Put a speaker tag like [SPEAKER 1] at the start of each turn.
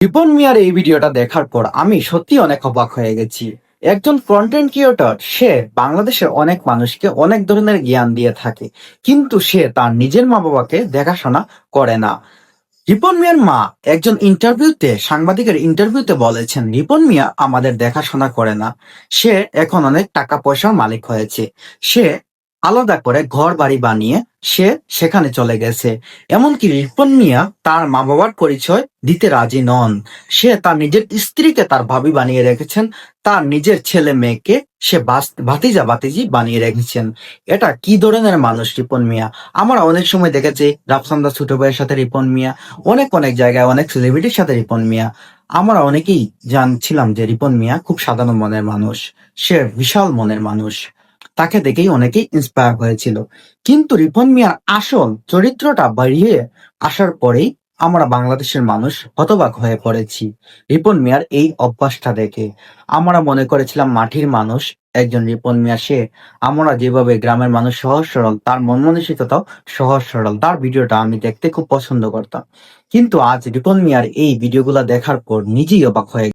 [SPEAKER 1] রিপন মিয়ার এই ভিডিওটা দেখার পর আমি সত্যি অনেক অবাক হয়ে গেছি। একজন কন্টেন্ট ক্রিয়েটর সে বাংলাদেশের অনেক মানুষকে অনেক ধরনের জ্ঞান দিয়ে থাকে, কিন্তু সে তার নিজের মা বাবাকে দেখাশোনা করে না। রিপন মিয়ার মা একজন ইন্টারভিউতে সাংবাদিকের ইন্টারভিউতে বলেছেন, রিপন মিয়া আমাদের দেখাশোনা করে না। সে এখন অনেক টাকা পয়সার মালিক হয়েছে। সে আলাদা করে ঘর বাড়ি বানিয়ে সে সেখানে চলে গেছে। এমনকি রিপন মিয়া তার মা বাবার পরিচয় দিতে রাজি নন। সে তার নিজের স্ত্রীকে তার ভাবি বানিয়ে রেখেছেন, তার নিজের ছেলে মেয়েকে সে ভাতিজা ভাতিজি বানিয়ে রেখেছেন। এটা কি ধরনের মানুষ রিপন মিয়া? আমরা অনেক সময় দেখেছি রাফসান্দা ছোট ভাইয়ের সাথে রিপন মিয়া, অনেক অনেক জায়গায় অনেক সেলিব্রিটির সাথে রিপন মিয়া। আমরা অনেকেই জানছিলাম যে রিপন মিয়া খুব সাধারণ মনের মানুষ, সে বিশাল মনের মানুষ। তাকে দেখেই অনেকেই ইন্সপায়ার হয়েছিল। কিন্তু রিপন মিয়ার আসল চরিত্রটা বাড়িয়ে আসার পরেই আমরা বাংলাদেশের মানুষ হতবাক হয়ে পড়েছি। রিপন মিয়ার এই অভ্যাসটা দেখে আমরা মনে করেছিলাম মাটির মানুষ, একজন রিপন মিয়া সে। আমরা যেভাবে গ্রামের মানুষ সহজ সরল, তার মন মানসিকতাও সহজ সরল, তার ভিডিওটা আমি দেখতে খুব পছন্দ করতাম। কিন্তু আজ রিপন মিয়ার এই ভিডিওগুলো দেখার পর নিজেই অবাক হয়ে